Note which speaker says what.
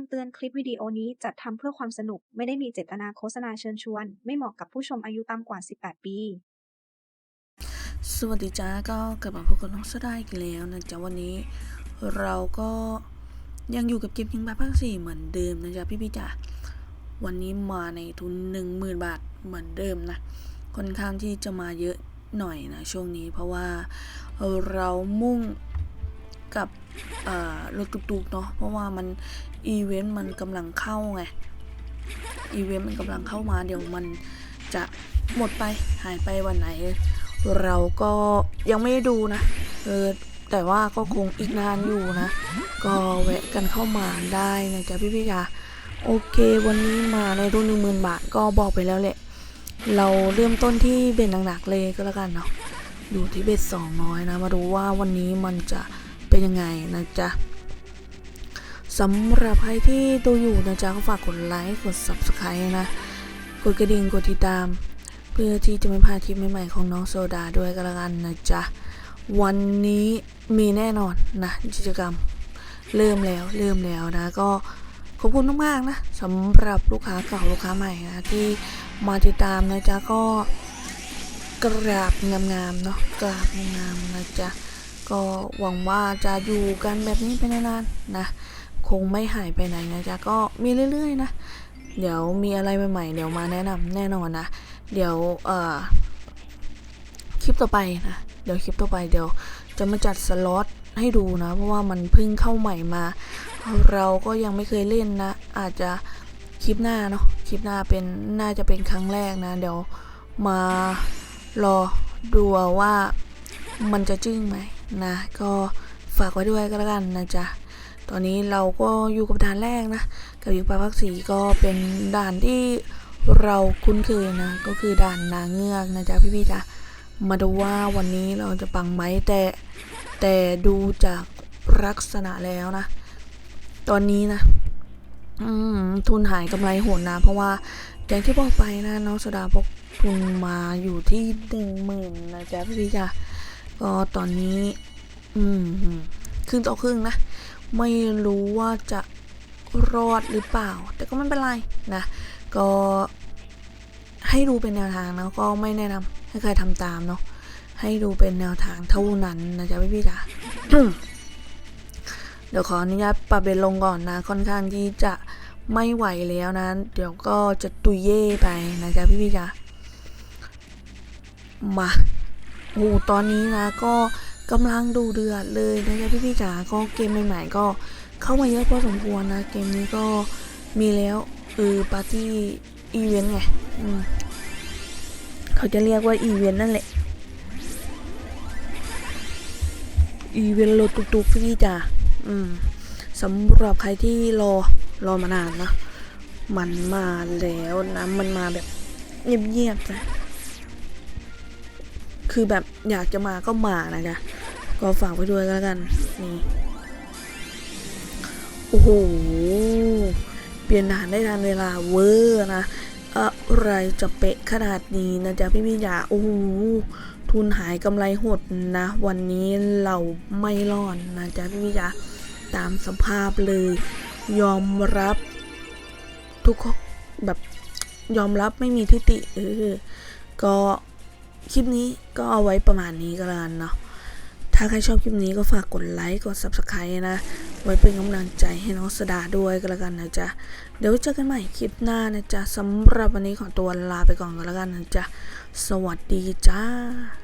Speaker 1: ำเตือนคลิปวิดีโอนี้จัดทำเพื่อความสนุกไม่ได้มีเจตนาโฆษณาเชิญชวน ไม่เหมาะกับผู้ชมอายุต่ำกว่า 18 ปี
Speaker 2: สวัสดีจ้าก็กลับมาพบกับน้องสดาอีกแล้วนะจ๊ะวันนี้ เราก็ยังอยู่กับเกมยิงบาภาคสี่เหมือนเดิมนะจ๊ะพี่พี่จ๋าวันนี้มาในทุนหนึ่งหมื่นบาทเหมือนเดิมนะค่อนข้างที่จะมาเยอะหน่อยนะช่วงนี้เพราะว่าเรามุ่ง กับรถตุกๆเนาะเพราะว่ามันอีเวนต์มันกำลังเข้าไงอีเวนต์มันกำลังเข้ามาเดี๋ยวมันจะหมดไปหายไปวันไหน เราก็ยังไม่ได้ดูนะเออแต่ว่าก็คงอีกนานอยู่นะ ก็แวะกันเข้ามาได้นะจ๊ะพี่พี่ๆจ๋าโอเค วันนี้มาในรุ่นหนึ่งหมื่นบาทก็บอกไปแล้วแหละ เราเริ่มต้นที่เบ็ดหนักๆเลยก็แล้วกันเนาะอยู่ที่เบ็ดสองน้อยนะ มาดูว่าวันนี้มันจะ เป็นยังไงนะจ๊ะสำหรับใครที่ดูอยู่นะจ๊ะก็ฝากกดไลค์กด subscribe นะ กดกระดิ่งกดติดตาม เพื่อที่จะไม่พลาดคลิปใหม่ๆของน้องโซดาด้วยก็แล้วกันนะจ๊ะวันนี้มีแน่นอนนะกิจกรรมเริ่มแล้วเริ่มแล้วนะก็ขอบคุณมากๆนะสำหรับลูกค้าเก่าลูกค้าใหม่นะที่มาติดตามนะจ๊ะก็กราบงามๆเนาะกราบงามๆนะจ๊ะ ก็หวังว่าจะอยู่กันแบบนี้ไปนานๆนะ คงไม่หายไปไหนนะจ๊ะก็มีเรื่อยๆนะ เดี๋ยวมีอะไรใหม่ๆ เดี๋ยวมาแนะนำแน่นอนนะ เดี๋ยวเอ่อคลิปต่อไปนะ เดี๋ยวคลิปต่อไปเดี๋ยวจะมาจัดสล็อตให้ดูนะ เพราะว่ามันเพิ่งเข้าใหม่มา เราก็ยังไม่เคยเล่นนะ อาจจะคลิปหน้าเนาะ คลิปหน้าเป็นน่าจะเป็นครั้งแรกนะ เดี๋ยวมารอดูว่ามันจะจึ้งไหม นะ ก็ฝากไว้ด้วยก็แล้วกันนะจ๊ะ ตอนนี้เราก็อยู่กับด่านแรกนะ กับยิงปลาพักสีก็เป็นด่านที่เราคุ้นเคยนะ ก็คือด่านนางเงือกนะจ๊ะพี่ๆจ๊ะ มาดูว่าวันนี้เราจะปังไหมแต่แต่ดูจากลักษณะแล้วนะ ตอนนี้นะ อืมทุนหายกำไรโหดนะ เพราะว่าอย่างที่บอกไปนะน้องสดาพกทุนมาอยู่ที่หนึ่งหมื่นนะจ๊ะพี่ๆจ๊ะ ก็ตอนนี้ อืมครึ่งต่อครึ่งนะ ไม่รู้ว่าจะรอดหรือเปล่า แต่ก็ไม่เป็นไรนะ ก็ให้ดูเป็นแนวทางนะก็ไม่แนะนำให้ใครทำตามเนาะให้ดูเป็นแนวทางเท่านั้นนะจ๊ะพี่พี่จ๋าเดี๋ยวขออนุญาตปรับเบนลงก่อนนะ ค่อนข้างที่จะไม่ไหวแล้วนะ เดี๋ยวก็จะตุยเย่ไปนะจ๊ะพี่พี่จ๋ามา โอ้ตอนนี้นะก็กำลังดูเดือดเลยนะจ๊ะพี่ๆจ๋าก็เกมใหม่ๆก็เข้ามาเยอะพอสมควรนะ เกมนี้ก็มีแล้วเออปาร์ตี้อีเวนต์ไงเขาจะเรียกว่าอีเวนต์นั่นแหละอีเวนต์รถตุกๆพี่จ๋าอืมสำหรับใครที่รอรอมานานนะ มันมาแล้วนะ มันมาแบบเงียบๆนะ คือแบบอยากจะมาก็มานะจ๊ะก็ฝากไว้ด้วยก็แล้วกันนี่โอ้โหเปลี่ยนด่านได้ทันเวลาเวอร์นะอะไรจะเป๊ะขนาดนี้นะจ๊ะพี่พี่จ๋าโอ้โหทุนหายกำไรหดนะ วันนี้เราไม่รอดนะจ๊ะพี่พี่จ๋าตามสภาพเลย ยอมรับทุกแบบยอมรับไม่มีทิฏฐิเออก็ คลิปนี้ก็เอาไว้ประมาณนี้ก็แล้วกันเนาะถ้าใครชอบคลิปนี้ก็ฝากกดไลค์กด subscribe นะ ไว้เป็นกำลังใจให้น้องสดาด้วยก็แล้วกันนะจ๊ะ เดี๋ยวเจอกันใหม่คลิปหน้านะจ๊ะสำหรับวันนี้ขอตัวลาไปก่อนก็แล้วกันนะจ๊ะ สวัสดีจ้า